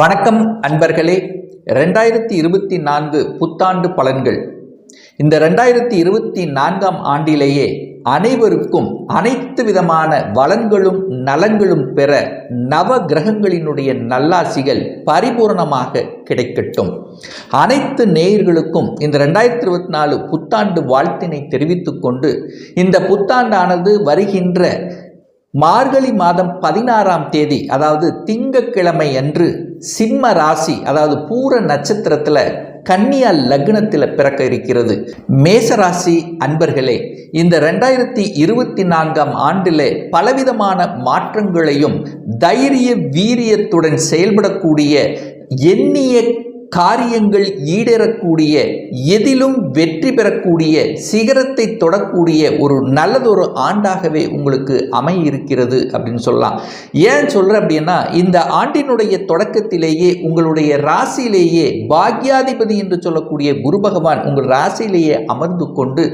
வணக்கம் அன்பர்களே. ரெண்டாயிரத்தி இருபத்தி நான்கு புத்தாண்டு பலன்கள். இந்த ரெண்டாயிரத்தி இருபத்தி நான்காம் ஆண்டிலேயே அனைவருக்கும் அனைத்து விதமான வளங்களும் நலன்களும் பெற நவ கிரகங்களினுடைய நல்லாசிகள் பரிபூரணமாக கிடைக்கட்டும். அனைத்து நேயர்களுக்கும் இந்த ரெண்டாயிரத்தி இருபத்தி நாலு புத்தாண்டு வாழ்த்தினை தெரிவித்துக்கொண்டு இந்த புத்தாண்டானது வருகின்ற மார்கழி மாதம் பதினாறாம் தேதி அதாவது திங்கக்கிழமை அன்று சிம்ம ராசி அதாவது பூர நட்சத்திரத்தில் கன்னியா லக்னத்தில் பிறக்க இருக்கிறது. மேசராசி அன்பர்களே இந்த ரெண்டாயிரத்தி இருபத்தி நான்காம் ஆண்டில் பலவிதமான மாற்றங்களையும் தைரிய வீரியத்துடன் செயல்படக்கூடிய எண்ணிய காரியங்கள் ஈடேறக்கூடிய எதிலும் வெற்றி பெறக்கூடிய சிகரத்தை தொடக்கூடிய ஒரு நல்லதொரு ஆண்டாகவே உங்களுக்கு அமைய இருக்கிறது அப்படின்னு சொல்லலாம். ஏன் சொல்கிறேன் அப்படின்னா இந்த ஆண்டினுடைய தொடக்கத்திலேயே உங்களுடைய ராசியிலேயே பாக்யாதிபதி என்று சொல்லக்கூடிய குரு பகவான் உங்கள் ராசியிலேயே அமர்ந்து கொண்டு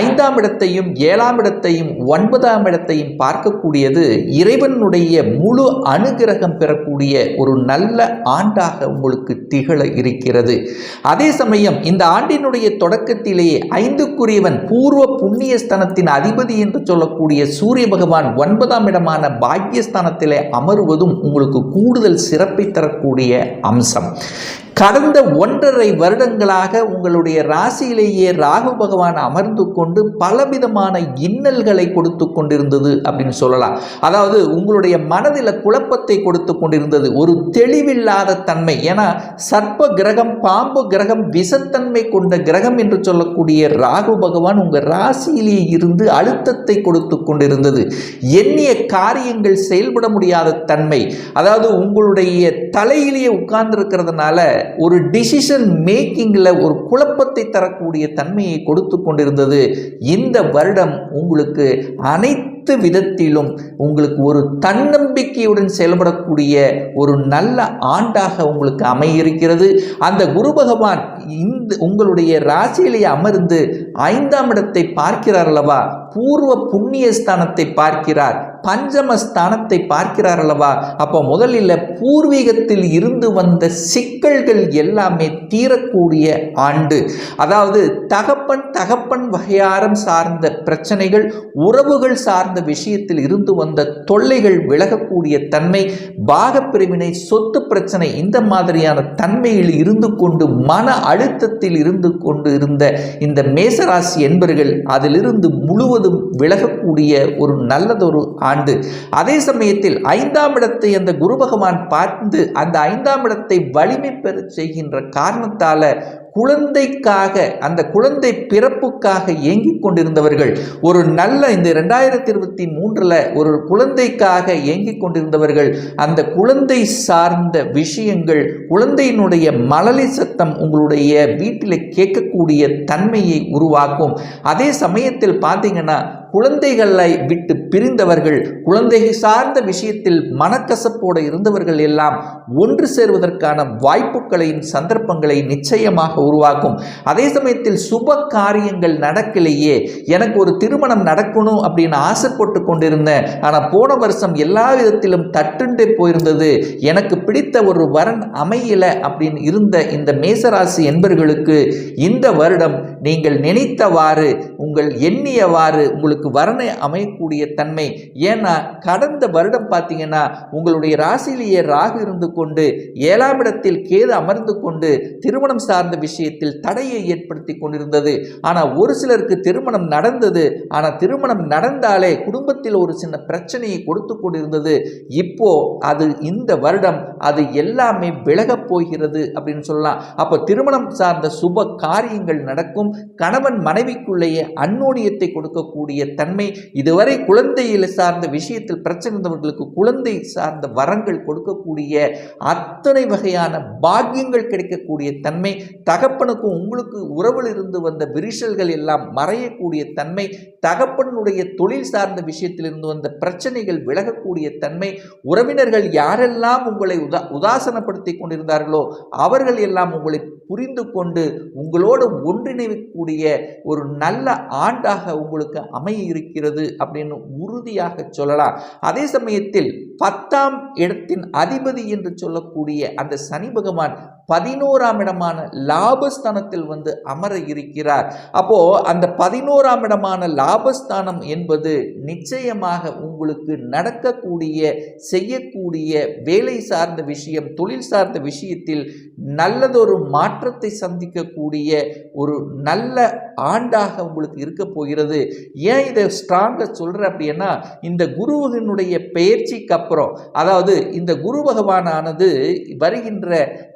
ஐந்தாம் இடத்தையும் ஏழாம் இடத்தையும் ஒன்பதாம் இடத்தையும் பார்க்கக்கூடியது இறைவனுடைய முழு அனுகிரகம் பெறக்கூடிய ஒரு நல்ல ஆண்டாக உங்களுக்கு திகழ இருக்கிறது. அதே சமயம் இந்த ஆண்டினுடைய தொடக்கத்திலேயே ஐந்துக்குரியவன் பூர்வ புண்ணியஸ்தனத்தின் அதிபதி என்று சொல்லக்கூடிய சூரிய பகவான் ஒன்பதாம் இடமான பாக்யஸ்தானத்திலே அமர்வதும் உங்களுக்கு கூடுதல் சிறப்பை தரக்கூடிய அம்சம். கடந்த ஒன்றரை வருடங்களாக உங்களுடைய ராசியிலேயே ராகு பகவான் அமர்ந்து கொண்டு பலவிதமான இன்னல்களை கொடுத்து கொண்டிருந்தது அப்படின்னு சொல்லலாம். அதாவது உங்களுடைய மனதில் குழப்பத்தை கொடுத்து கொண்டிருந்தது. ஒரு தெளிவில்லாத தன்மை. ஏன்னா சர்ப்ப கிரகம் பாம்பு கிரகம் விஷத்தன்மை கொண்ட கிரகம் என்று சொல்லக்கூடிய ராகு பகவான் உங்கள் ராசியிலேயே இருந்து அழுத்தத்தை கொடுத்து கொண்டிருந்தது. எண்ணிய காரியங்கள் செயல்பட முடியாத தன்மை. அதாவது உங்களுடைய தலையிலேயே உட்கார்ந்துருக்கிறதுனால ஒரு டிசிஷன் மேக்கிங்கில் ஒரு குழப்பத்தை தரக்கூடிய தன்மையை கொடுத்து கொண்டிருந்தது. இந்த வருடம் உங்களுக்கு அனைத்து விதத்திலும் உங்களுக்கு ஒரு தன்னம்பிக்கையுடன் செயல்படக்கூடிய ஒரு நல்ல ஆண்டாக உங்களுக்கு அமையிருக்கிறது. அந்த குரு பகவான் இந்த உங்களுடைய ராசியிலேயே அமர்ந்து ஐந்தாம் இடத்தை பார்க்கிறார் அல்லவா? பூர்வ புண்ணிய ஸ்தானத்தை பார்க்கிறார். பஞ்சம ஸ்தானத்தை பார்க்கிறார் அல்லவா? அப்போ முதலில் பூர்வீகத்தில் இருந்து வந்த சிக்கல்கள் எல்லாமே தீரக்கூடிய ஆண்டு. அதாவது தகப்பன் தகப்பன் வகையாரம் சார்ந்த பிரச்சனைகள் உறவுகள் சார்ந்த விஷயத்தில் இருந்து வந்த தொல்லைகள் விலகக்கூடிய தன்மை பாகப்பிரிவினை சொத்து பிரச்சனை இந்த மாதிரியான தன்மையில் இருந்து கொண்டு மன அழுத்தத்தில் இருந்து கொண்டு இருந்த இந்த மேசராசி என்பர்கள் அதிலிருந்து முழுவதும் விலகக்கூடிய ஒரு நல்லதொரு ஆண்டு. அதே சமயத்தில் ஐந்தாம் இடத்தை அந்த குரு பகவான் பார்த்து அந்த ஐந்தாம் இடத்தை வலிமை பெற செய்கின்ற காரணத்தால குழந்தைக்காக அந்த குழந்தை பிறப்புக்காக ஏங்கிக் கொண்டிருந்தவர்கள் ஒரு நல்ல இந்த ரெண்டாயிரத்தி இருபத்தி மூன்றில் ஒரு குழந்தைக்காக ஏங்கிக் கொண்டிருந்தவர்கள் அந்த குழந்தை சார்ந்த விஷயங்கள் குழந்தையினுடைய மழலை சத்தம் உங்களுடைய வீட்டில் கேட்கக்கூடிய தன்மையை உருவாக்கும். அதே சமயத்தில் பார்த்தீங்கன்னா குழந்தைகளை விட்டு பிரிந்தவர்கள் குழந்தை சார்ந்த விஷயத்தில் மனக்கசப்போடு இருந்தவர்கள் எல்லாம் ஒன்று சேர்வதற்கான வாய்ப்புகளையும் சந்தர்ப்பங்களை நிச்சயமாக உருவாக்கும். அதே சமயத்தில் சுப காரியங்கள் நடக்கலையே எனக்கு ஒரு திருமணம் நடக்கணும் அப்படின்னு ஆசைப்பட்டு கொண்டிருந்தேன். ஆனால் போன வருஷம் எல்லா விதத்திலும் தட்டுண்டே போயிருந்தது. எனக்கு பிடித்த ஒரு வரன் அமையல அப்படின்னு இருந்த இந்த மேசராசி என்பர்களுக்கு இந்த வருடம் நீங்கள் நினைத்தவாறு உங்கள் எண்ணியவாறு உங்களுக்கு வரனை அமையக்கூடிய தன்மை. ஏன்னா கடந்த வருடம் பார்த்தீங்கன்னா உங்களுடைய ராசியிலேயே ராகு இருந்து கொண்டு ஏழாம் இடத்தில் கேது அமர்ந்து கொண்டு திருமணம் சார்ந்த விஷயத்தில் தடையை ஏற்படுத்தி கொண்டிருந்தது. ஆனால் ஒரு சிலருக்கு திருமணம் நடந்தது. ஆனால் திருமணம் நடந்தாலே குடும்பத்தில் ஒரு சின்ன பிரச்சனையை கொடுத்து கொண்டிருந்தது. இப்போ அது இந்த வருடம் அது எல்லாமே விலகப் போகிறது அப்படின்னு சொல்லலாம். அப்போ திருமணம் சார்ந்த சுப காரியங்கள் நடக்கும். கணவன் மனைவிக்குள்ளேயே அந்நோனியத்தை கொடுக்கக்கூடிய தன்மை இதுவரை குழந்தையில் சார்ந்த விஷயத்தில் பிரச்சனை இருந்தவர்களுக்கு குழந்தை சார்ந்த வரங்கள் கொடுக்கக்கூடிய அத்தனை வகையான பாக்கியங்கள் கிடைக்கக்கூடிய தன்மை தகப்பனுக்கும் உங்களுக்கு உறவில் இருந்து வந்த விரிசல்கள் எல்லாம் மறையக்கூடிய தன்மை தகப்பனுடைய தொழில் சார்ந்த விஷயத்திலிருந்து வந்த பிரச்சனைகள் விலகக்கூடிய தன்மை உறவினர்கள் யாரெல்லாம் உங்களை உதா உதாசனப்படுத்தி கொண்டிருந்தார்களோ அவர்கள் எல்லாம் உங்களை புரிந்து கொண்டு உங்களோடு ஒன்றிணைக்கக்கூடிய ஒரு நல்ல ஆண்டாக உங்களுக்கு அமைய இருக்கிறது அப்படின்னு உறுதியாக சொல்லலாம். அதே சமயத்தில் பத்தாம் இடத்தின் அதிபதி என்று சொல்லக்கூடிய அந்த சனி பகவான் பதினோராம் இடமான லாபஸ்தானத்தில் வந்து அமர இருக்கிறார். அப்போ அந்த பதினோராம் இடமான லாபஸ்தானம் என்பது நிச்சயமாக உங்களுக்கு நடக்கக்கூடிய செய்யக்கூடிய வேலை சார்ந்த விஷயம் தொழில் சார்ந்த விஷயத்தில் நல்லதொரு மாற்றத்தை சந்திக்கக்கூடிய ஒரு நல்ல ஆண்டாக உங்களுக்கு இருக்க போகிறது. ஏன் இதை ஸ்ட்ராங்காக சொல்கிற அப்படின்னா இந்த குருவினுடைய பயிற்சிக்கு அப்புறம் அதாவது இந்த குரு பகவானானது வருகின்ற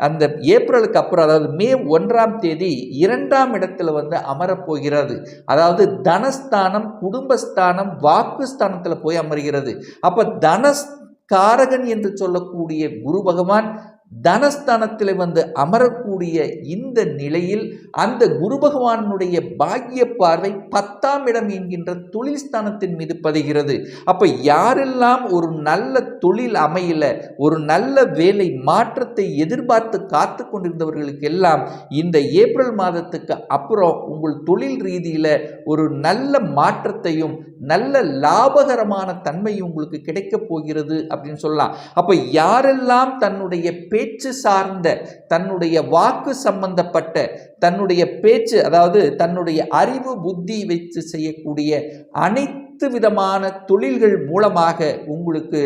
அந்த ஏப்ரலுக்கு அப்புறம் அதாவது மே ஒன்றாம் தேதி இரண்டாம் இடத்துல வந்து அமரப்போகிறது. அதாவது தனஸ்தானம் குடும்பஸ்தானம் வாக்குஸ்தானத்தில் போய் அமர்கிறது. அப்போ தனஸ் காரகன் என்று சொல்லக்கூடிய குரு பகவான் தனஸ்தானத்தில் வந்து அமரக்கூடிய இந்த நிலையில் அந்த குரு பகவானுடைய பாக்கிய பார்வை பத்தாம் இடம் என்கின்ற தொழில் ஸ்தானத்தின் மீது பதிகிறது. அப்போ யாரெல்லாம் ஒரு நல்ல தொழில் அமையல ஒரு நல்ல வேலை மாற்றத்தை எதிர்பார்த்து காத்து கொண்டிருந்தவர்களுக்கு எல்லாம் இந்த ஏப்ரல் மாதத்துக்கு அப்புறம் உங்கள் தொழில் ரீதியில் ஒரு நல்ல மாற்றத்தையும் நல்ல லாபகரமான தன்மையும் உங்களுக்கு கிடைக்கப் போகிறது அப்படின்னு சொல்லலாம். அப்போ யாரெல்லாம் தன்னுடைய பேச்சு சார்ந்த தன்னுடைய வாக்கு சம்பந்தப்பட்ட தன்னுடைய பேச்சு அதாவது தன்னுடைய அறிவு புத்தி வைத்து செய்யக்கூடிய அனைத்து விதமான தொழில்கள் மூலமாக உங்களுக்கு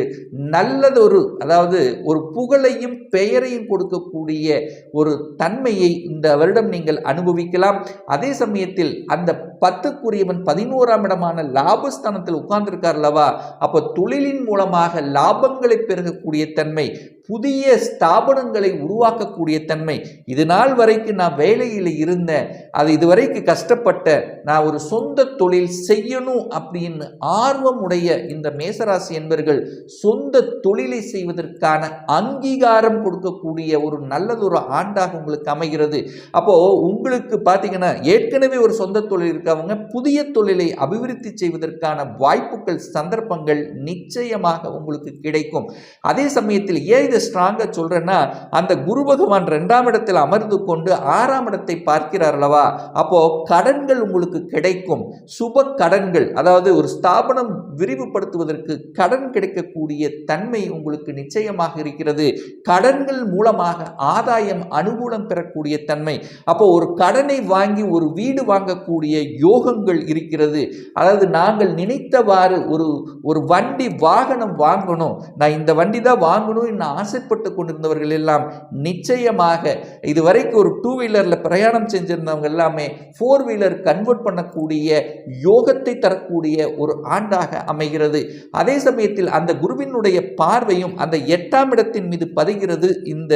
நல்லதொரு அதாவது ஒரு புகழையும் பெயரையும் கொடுக்கக்கூடிய ஒரு தன்மையை இந்த வருடம் நீங்கள் அனுபவிக்கலாம். அதே சமயத்தில் அந்த பத்துக்குரியவன் பதினோராம் இடமான லாபஸ்தானத்தில் உட்கார்ந்திருக்கார் அல்லவா அப்போ தொழிலின் மூலமாக லாபங்களை பெருகக்கூடிய தன்மை புதிய ஸ்தாபனங்களை உருவாக்கக்கூடிய தன்மை. இது நாள் வரைக்கும் நான் வேலையில் இருந்தேன். அது இதுவரைக்கும் கஷ்டப்பட்ட நான் ஒரு சொந்த தொழில் செய்யணும் அப்படின்னு ஆர்வம் உடைய இந்த மேசராசி என்பர்கள் சொந்த தொழிலை செய்வதற்கான அங்கீகாரம் கொடுக்கக்கூடிய ஒரு நல்லதொரு ஆண்டாக உங்களுக்கு அமைகிறது. அப்போ உங்களுக்கு பார்த்தீங்கன்னா ஏற்கனவே ஒரு சொந்த தொழில் இருக்கவங்க புதிய தொழிலை அபிவிருத்தி செய்வதற்கான வாய்ப்புகள் சந்தர்ப்பங்கள் நிச்சயமாக உங்களுக்கு கிடைக்கும். அதே சமயத்தில் ஏன் இதை ஸ்ட்ராங்காக சொல்கிறேன்னா அந்த குரு பகவான் ரெண்டாம் இடத்தில் அமர்ந்து கொண்டு ஆறாம் இடத்தை பார்க்கிறார் அல்லவா? அப்போ கடன்கள் உங்களுக்கு கிடைக்கும். சுப கடன்கள் அதாவது ஒரு ஸ்தாபனம் விரிவுபடுத்துவதற்கு கடன் கிடைக்கக்கூடிய தன்மை உங்களுக்கு நிச்சயமாக இருக்கிறது. கடன்கள் மூலமாக ஆதாயம் அனுகூலம் பெறக்கூடிய தன்மை. அப்போ ஒரு கடனை வாங்கி ஒரு வீடு வாங்கக்கூடிய யோகங்கள் இருக்கிறது. அதாவது நாங்கள் நினைத்தவாறு ஒரு ஒரு வண்டி வாகனம் வாங்கணும். நான் இந்த வண்டி தான் வாங்கணும் ஆசைப்பட்டு கொண்டிருந்தவர்கள் எல்லாம் நிச்சயமாக இதுவரைக்கும் ஒரு டூ வீலரில் பிரயாணம் செஞ்சிருந்தவங்க எல்லாமே ஃபோர் வீலர் கன்வெர்ட் பண்ணக்கூடிய யோகத்தை தரக்கூடிய ஒரு ஆண்டாக அமைகிறது. அதே சமயத்தில் அந்த குருவினுடைய பார்வையும் அந்த எட்டாம் இடத்தின் மீது பதிகிறது இந்த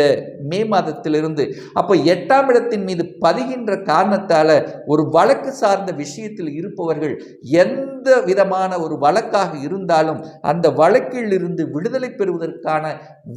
மே மாதத்திலிருந்து. அப்போ எட்டாம் இடத்தின் மீது பதிகின்ற காரணத்தால் ஒரு வழக்கு சார்ந்த விஷயத்தில் இருப்பவர்கள் எந்த விதமான ஒரு வழக்காக இருந்தாலும் அந்த வழக்கில் இருந்து விடுதலை பெறுவதற்கான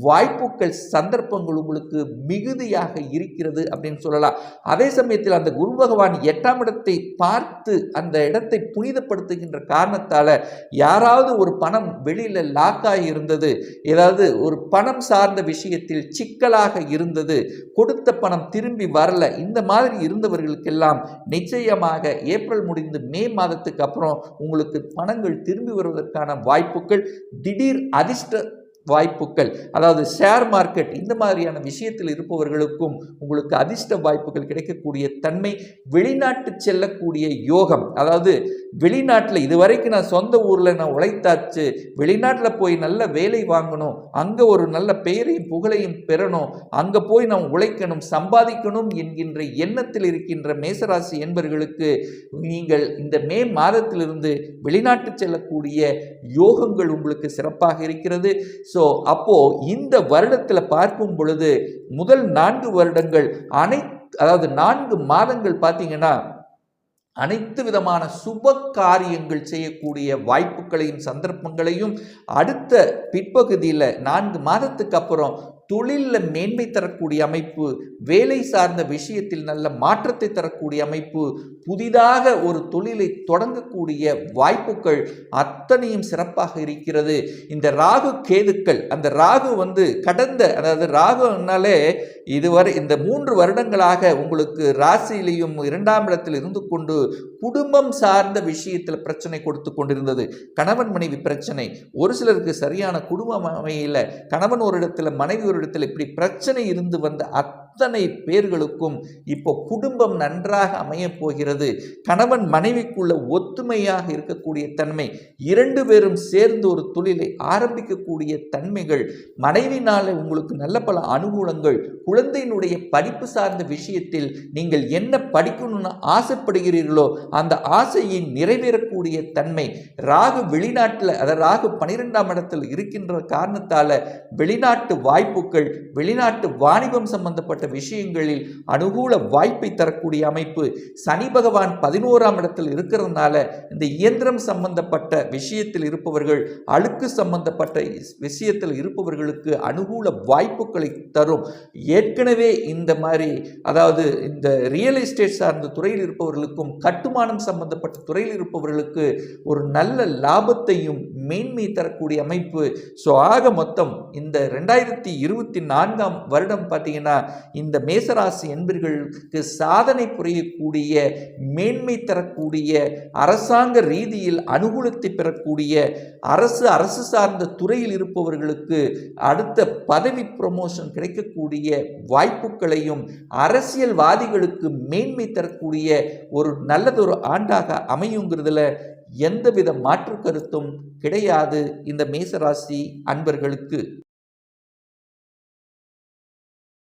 வாய்ப்புகள் சந்தர்ப்பங்கள் உங்களுக்கு மிகுதியாக இருக்கிறது அப்படின்னு சொல்லலாம். அதே சமயத்தில் அந்த குரு பகவான் எட்டாம் இடத்தை பார்த்து அந்த இடத்தை புனிதப்படுத்துகின்ற காரணத்தால் யாராவது ஒரு பணம் வெளியில் லாக்காகி இருந்தது ஏதாவது ஒரு பணம் சார்ந்த விஷயத்தில் சிக்கலாக இருந்தது கொடுத்த பணம் திரும்பி வரல இந்த மாதிரி இருந்தவர்களுக்கெல்லாம் நிச்சயமாக ஏப்ரல் முடிந்து மே மாதத்துக்கு அப்புறம் உங்களுக்கு பணங்கள் திரும்பி வருவதற்கான வாய்ப்புகள் திடீர் அதிர்ஷ்ட வாய்ப்புகள். அதாவது ஷேர் மார்க்கெட் இந்த மாதிரியான விஷயத்தில் இருப்பவர்களுக்கும் உங்களுக்கு அதிர்ஷ்ட வாய்ப்புகள் கிடைக்கக்கூடிய தன்மை வெளிநாட்டு செல்லக்கூடிய யோகம். அதாவது வெளிநாட்டில் இதுவரைக்கும் நான் சொந்த ஊரில் நான் உழைத்தாச்சு வெளிநாட்டில் போய் நல்ல வேலை வாங்கணும் அங்கே ஒரு நல்ல பெயரையும் புகழையும் பெறணும் அங்கே போய் நான் உழைக்கணும் சம்பாதிக்கணும் என்கின்ற எண்ணத்தில் இருக்கின்ற மேசராசி என்பர்களுக்கு நீங்கள் இந்த மே மாதத்திலிருந்து வெளிநாட்டு செல்லக்கூடிய யோகங்கள் உங்களுக்கு சிறப்பாக இருக்கிறது. ஸோ அப்போது இந்த வருடத்தில் பார்க்கும் பொழுது முதல் நான்கு வருடங்கள் அனைத்து அதாவது நான்கு மாதங்கள் பார்த்தீங்கன்னா அனைத்து விதமான சுப காரியங்கள் செய்யக்கூடிய வாய்ப்புகளையும் சந்தர்ப்பங்களையும் அடுத்த பிற்பகுதியில் நான்கு மாதத்துக்கு அப்புறம் தொழிலில் மேன்மை தரக்கூடிய அமைப்பு வேலை சார்ந்த விஷயத்தில் நல்ல மாற்றத்தை தரக்கூடிய அமைப்பு புதிதாக ஒரு தொழிலை தொடங்கக்கூடிய வாய்ப்புகள் அத்தனையும் சிறப்பாக இருக்கிறது. இந்த ராகு கேதுக்கள் அந்த ராகு வந்து கடந்த அதாவது ராகுனாலே இதுவரை இந்த மூன்று வருடங்களாக உங்களுக்கு ராசியிலையும் இரண்டாம் இடத்தில் இருந்து கொண்டு குடும்பம் சார்ந்த விஷயத்தில் பிரச்சனை கொடுத்து கொண்டிருந்தது. கணவன் மனைவி பிரச்சனை. ஒரு சிலருக்கு சரியான குடும்பம் அமையில். கணவன் ஒரு இடத்துல மனைவி ஒரு இடத்துல இப்படி பிரச்சனை இருந்து வந்த அத்தனை பேர்களுக்கும் இப்போ குடும்பம் நன்றாக அமையப் போகிறது கணவன் மனைவிக்குள்ள ஒத்துமையாக இருக்கக்கூடிய தன்மை இரண்டு பேரும் சேர்ந்து ஒரு தொழிலை ஆரம்பிக்கக்கூடிய தன்மைகள் மனைவினால உங்களுக்கு நல்ல பல அனுகூலங்கள் குழந்தையினுடைய படிப்பு சார்ந்த விஷயத்தில் நீங்கள் என்ன படிக்கணும்னு ஆசைப்படுகிறீர்களோ அந்த ஆசையை நிறைவேறக்கூடிய தன்மை ராகு வெளிநாட்டில் அதாவது ராகு பனிரெண்டாம் இடத்தில் இருக்கின்ற காரணத்தால் வெளிநாட்டு வாய்ப்புகள் வெளிநாட்டு வாணிபம் சம்பந்தப்பட்ட விஷயங்களில் அனுகூல வாய்ப்பை தரக்கூடிய அமைப்பு சனி பகவான் பதினோராம் இடத்தில் இருக்கிறதுனால இந்த இயந்திரம் சம்பந்தப்பட்ட விஷயத்தில் இருப்பவர்கள் அழுக்கு சம்பந்தப்பட்ட விஷயத்தில் இருப்பவர்களுக்கு அனுகூல வாய்ப்புகளை தரும். ஏற்கனவே இந்த மாதிரி அதாவது இந்த ரியல் எஸ்டேட் சார்ந்த துறையில் இருப்பவர்களுக்கும் கட்டுமானம் சம்பந்தப்பட்ட துறையில் இருப்பவர்களுக்கு ஒரு நல்ல லாபத்தையும் மேன்மை தரக்கூடிய அமைப்பு. ஸோ ஆக மொத்தம் இந்த ரெண்டாயிரத்தி இருபத்தி நான்காம் வருடம் பார்த்தீங்கன்னா இந்த மேசராசி என்பர்களுக்கு சாதனை புரியக்கூடிய மேன்மை தரக்கூடிய அரசாங்க ரீதியில் அனுகூலத்தை பெறக்கூடிய அரசு அரசு சார்ந்த துறையில் இருப்பவர்களுக்கு அடுத்த பதவி ப்ரமோஷன் கிடைக்கக்கூடிய வாய்ப்புகளையும் அரசியல்வாதிகளுக்கு மேன்மை தரக்கூடிய ஒரு நல்லதொரு ஆண்டாக அமையுங்கிறதுல எந்தவித மாற்று கருத்தும் கிடையாது இந்த மேசராசி அன்பர்களுக்கு.